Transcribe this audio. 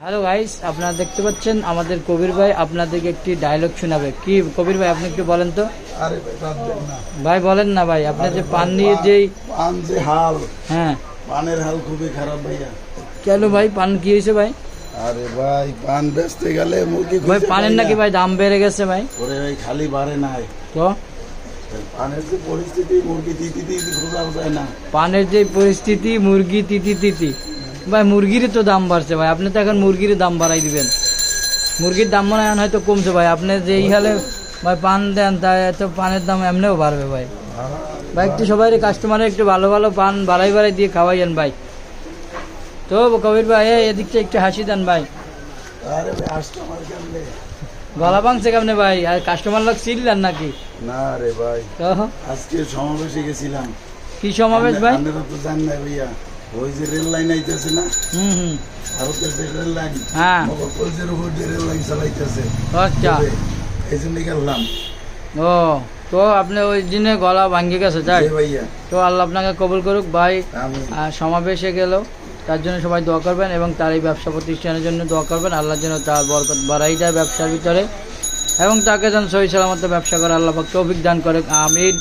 Hello guys আপনারা দেখতে পাচ্ছেন আমাদের কবির ভাই আপনাদেরকে একটি ডায়লগ শোনাবে। কি কবির ভাই আপনি একটু বলেন তো? ভাই বলেন না ভাই আপনার যে পান নিয়ে যেই পান যে হাল। হ্যাঁ। পানের হাল খুবই খারাপ ভাইয়া। কেন ভাই পান কি হয়েছে ভাই? আরে ভাই পান বেচতে গেলে মুরগি ভাই পানের নাকি ভাই দাম বেড়ে গেছে ভাই? ওরে ভাই খালি বাড়ে নাই। তো? পানের যে পরিস্থিতি মুরগি তিতি তিতি খোঁজাও যায় না। পানের যে পরিস্থিতি মুরগি তিতি তিতি। ভাই মুরগিরই তো দাম বাড়ছে ভাই। আপনি তো এখন মুরগির দাম বাড়াই দিবেন। মুরগির দাম মনে হয় এখন হয়তো কমছে ভাই। আপনি যে এই হালে ভাই পান দেন তাই এত পানের দাম এমনিও বাড়বে ভাই। ভাই একটু সবাই কাস্টমারে একটু ভালো ভালো পান বাড়াই বাড়াই দিয়ে খাওয়াইয়েন ভাই। তো কবির ভাই এদিকটা একটু হাসি দেন ভাই। গলা ভাঙছে কেমনে ভাই? আর কাস্টমার লোক চিনলেন নাকি? না রে ভাই আজকে সমাবেশে গেছিলাম। কি সমাবেশ ভাই? আপনারা তো জান না ভাইয়া। ওই যে রেল লাইন আইতেছে না? হুম হুম। ভারতের যে রেল লাইন। হ্যাঁ। উপর যে রেল লাইন চালাইতেছে? আচ্ছা। এই জন্য গেলাম। ও তো আপনি ওই দিনে গলা ভাঙ্গে গেছে তাই তো আল্লাহ আপনাকে কবুল করুক ভাই। সমাবেশে গেল। তার জন্য সবাই দোয়া করবেন এবং তার এই ব্যবসা প্রতিষ্ঠানের জন্য দোয়া করবেন। আল্লাহ যেন তার বরকত বাড়াই দেয় ব্যবসার ভিতরে। এবং তাকে যেন সহি সালামত ব্যবসা করে আল্লাহ তৌফিক দান করে আমিন।